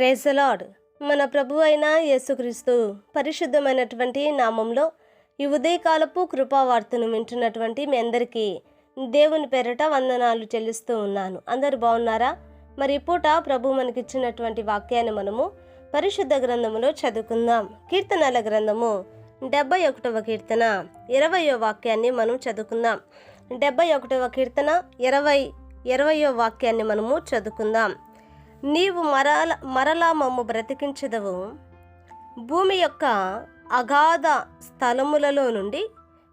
Praise మన ప్రభు అయిన యేసుక్రీస్తు పరిశుద్ధమైనటువంటి నామంలో ఈ ఉదయకాలపు కృపావార్తను వింటున్నటువంటి మీ అందరికీ దేవుని పేరట వందనాలు చెల్లిస్తూ ఉన్నాను. అందరు బాగున్నారా? మరి పూట ప్రభు మనకిచ్చినటువంటి వాక్యాన్ని మనము పరిశుద్ధ గ్రంథములో చదువుకుందాం. కీర్తనల గ్రంథము డెబ్బై ఒకటవ కీర్తన ఇరవయో వాక్యాన్ని మనం చదువుకుందాం. డెబ్బై ఒకటవ కీర్తన ఇరవై ఇరవయో వాక్యాన్ని మనము చదువుకుందాం. నీవు మరల మరలా మమ్ము బ్రతికించదవు. భూమి యొక్క అగాధ స్థలములలో నుండి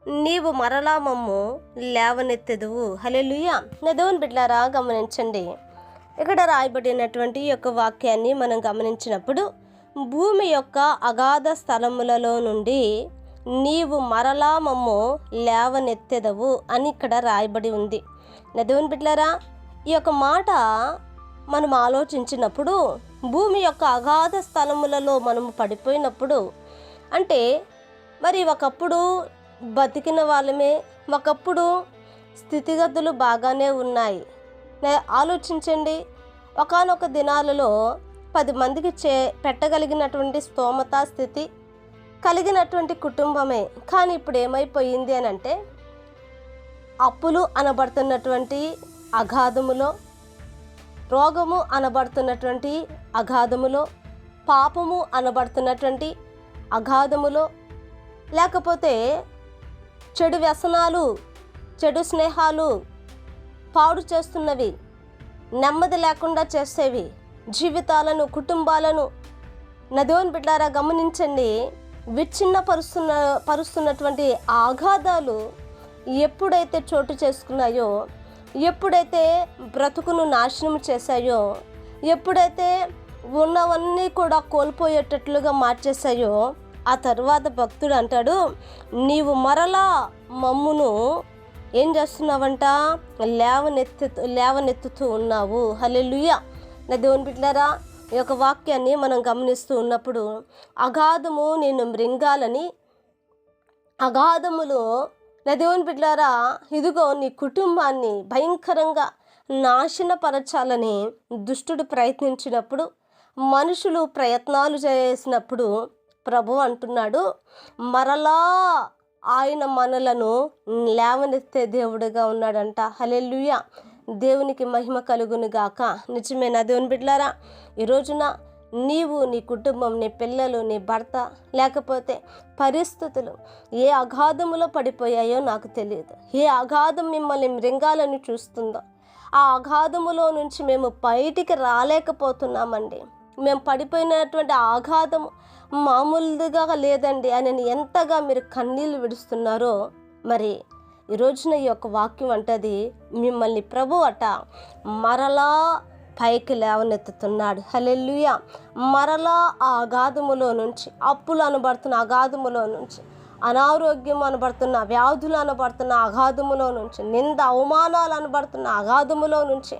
నీవు మరలా మమ్ము లేవనెత్తెదువు. హలెలుయ దేవుని బిడ్డారా గమనించండి. ఇక్కడ రాయబడినటువంటి యొక్క వాక్యాన్ని మనం గమనించినప్పుడు భూమి యొక్క అగాధ స్థలములలో నుండి నీవు మరలా మమ్ము లేవనెత్తెదవు అని ఇక్కడ రాయబడి ఉంది. నా దేవుని బిడ్డారా ఈ యొక్క మాట మనం ఆలోచించినప్పుడు భూమి యొక్క అగాధ స్థలములలో మనము పడిపోయినప్పుడు అంటే మరి ఒకప్పుడు బతికిన వాళ్ళమే ఒకప్పుడు స్థితిగతులు బాగానే ఉన్నాయి. ఆలోచించండి. ఒకానొక దినాలలో పది మందికి చే పెట్టగలిగినటువంటి స్తోమత స్థితి కలిగినటువంటి కుటుంబమే. కానీ ఇప్పుడు ఏమైపోయింది అని అంటే అప్పులు అనబడుతున్నటువంటి అగాధములో రోగము అనబడుతున్నటువంటి అగాధములో పాపము అనబడుతున్నటువంటి అగాధములో లేకపోతే చెడు వ్యసనాలు చెడు స్నేహాలు పాడు చేస్తున్నవి నెమ్మది లేకుండా చేసేవి జీవితాలను కుటుంబాలను నదోని బిడ్డారా గమనించండి విచ్ఛిన్న పరుస్తున్న పరుస్తున్నటువంటి ఆఘాతాలు ఎప్పుడైతే చోటు చేసుకున్నాయో ఎప్పుడైతే బ్రతుకును నాశనం చేశాయో ఎప్పుడైతే ఉన్నవన్నీ కూడా కోల్పోయేటట్లుగా మార్చేశాయో ఆ తర్వాత భక్తుడు అంటాడు నీవు మరలా మమ్మును ఏం చేస్తున్నావంట? లేవనెత్తు లేవనెత్తుతూ ఉన్నావు. హలెలుయ నా దేవుని బిడ్డారా ఈ యొక్క వాక్యాన్ని మనం గమనిస్తూ ఉన్నప్పుడు అగాధము నేను మృంగాలని అగాధములో నా దేవుని బిడ్డారా ఇదిగో నీ కుటుంబాన్ని భయంకరంగా నాశనపరచాలని దుష్టుడు ప్రయత్నించినప్పుడు మనుషులు ప్రయత్నాలు చేసినప్పుడు ప్రభు అంటున్నాడు మరలా ఆయన మనలను లేవనెత్తే దేవుడుగా ఉన్నాడంట. హలెల్లుయ. దేవునికి మహిమ కలుగును గాక. నిజమేనా దేవుని బిడ్లారా ఈ రోజున నీవు నీ కుటుంబం నీ పిల్లలు నీ భర్త లేకపోతే పరిస్థితులు ఏ అగాధములో పడిపోయాయో నాకు తెలియదు. ఏ అగాధం మిమ్మల్ని మృంగాలను చూస్తుందో ఆ అగాధములో నుంచి మేము బయటికి రాలేకపోతున్నామండి. మేము పడిపోయినటువంటి ఆఘాతం మామూలుగా లేదండి అని ఎంతగా మీరు కన్నీళ్ళు విడుస్తున్నారో మరి ఈ రోజున ఈ యొక్క వాక్యం అంటది మిమ్మల్ని ప్రభు అట మరలా పైకి లేవనెత్తుతున్నాడు. హలెల్లుయ! మరలా ఆ అగాధములో నుంచి అప్పులు అనబడుతున్న అగాధములో నుంచి అనారోగ్యం అనబడుతున్న వ్యాధులు అనబడుతున్న అగాధములో నుంచి నింద అవమానాలు అనబడుతున్న అగాధములో నుంచి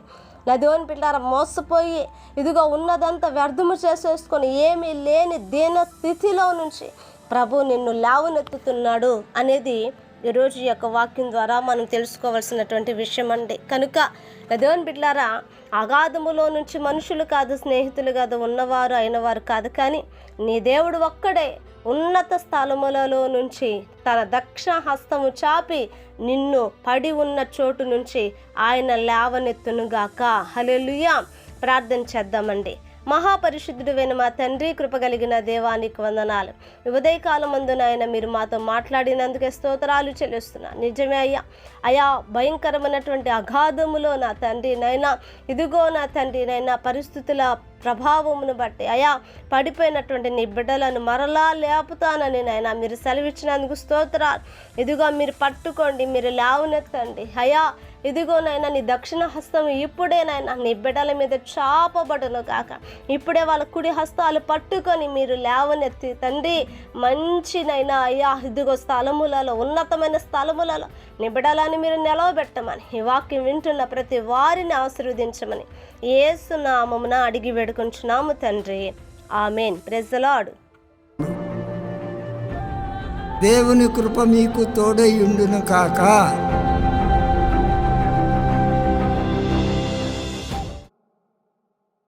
నదివని పిల్లార మోసపోయి ఇదిగో ఉన్నదంతా వ్యర్థము చేసేసుకొని ఏమీ లేని దీన స్థితిలో నుంచి ప్రభు నిన్ను లేవనెత్తుతున్నాడు అనేది ఈరోజు యొక్క వాక్యం ద్వారా మనం తెలుసుకోవాల్సినటువంటి విషయం అండి. కనుక దేవుని బిడ్లారా అగాధములో నుంచి మనుషులు కాదు స్నేహితులు కాదు ఉన్నవారు అయినవారు కాదు కానీ నీ దేవుడు ఒక్కడే ఉన్నత స్థలములలో నుంచి తన దక్షిణ హస్తము చాపి నిన్ను పడి ఉన్న చోటు నుంచి ఆయన లేవనెత్తునుగాక. హలెలుయా ప్రార్థన చేద్దామండి. మహాపరిశుద్ధుడైన మా తండ్రి కృపగలిగిన దేవానికి వందనాలు. ఉదయకాలం మందు నాయన మీరు మాతో మాట్లాడినందుకే స్తోత్రాలు చెల్లిస్తున్నాను నిజమే అయ్యా. అయా భయంకరమైనటువంటి అగాధములో నా తండ్రి నైనా ఇదిగో నా తండ్రి నైనా పరిస్థితుల ప్రభావమును బట్టి అయా పడిపోయినటువంటి నీ బిడ్డలను మరలా లేపుతానని నాయన మీరు సెలవిచ్చినందుకు స్తోత్రాలు. ఇదిగో మీరు పట్టుకోండి మీరు లేవనెత్తండి. అయా ఇదిగోనైనా నీ దక్షిణ హస్తం ఇప్పుడేనైనా నీ బిడ్డల మీద చాపబడును కాక ఇప్పుడే వాళ్ళ కుడి హస్తాలు పట్టుకొని మీరు లేవనెత్తి తండ్రి మంచినైనా అయ్యా ఇదిగో స్థలములలో ఉన్నతమైన స్థలములలో నీ బిడ్డలని మీరు నిలవబెట్టమని ఈ వాక్యం వింటున్న ప్రతి వారిని ఆశీర్వదించమని ఏసునామమున అడిగి వేడుకుంటున్నాము తండ్రి. ఆమెన్. ప్రెజలాడు దేవుని కృప మీకు తోడై ఉండును కాక.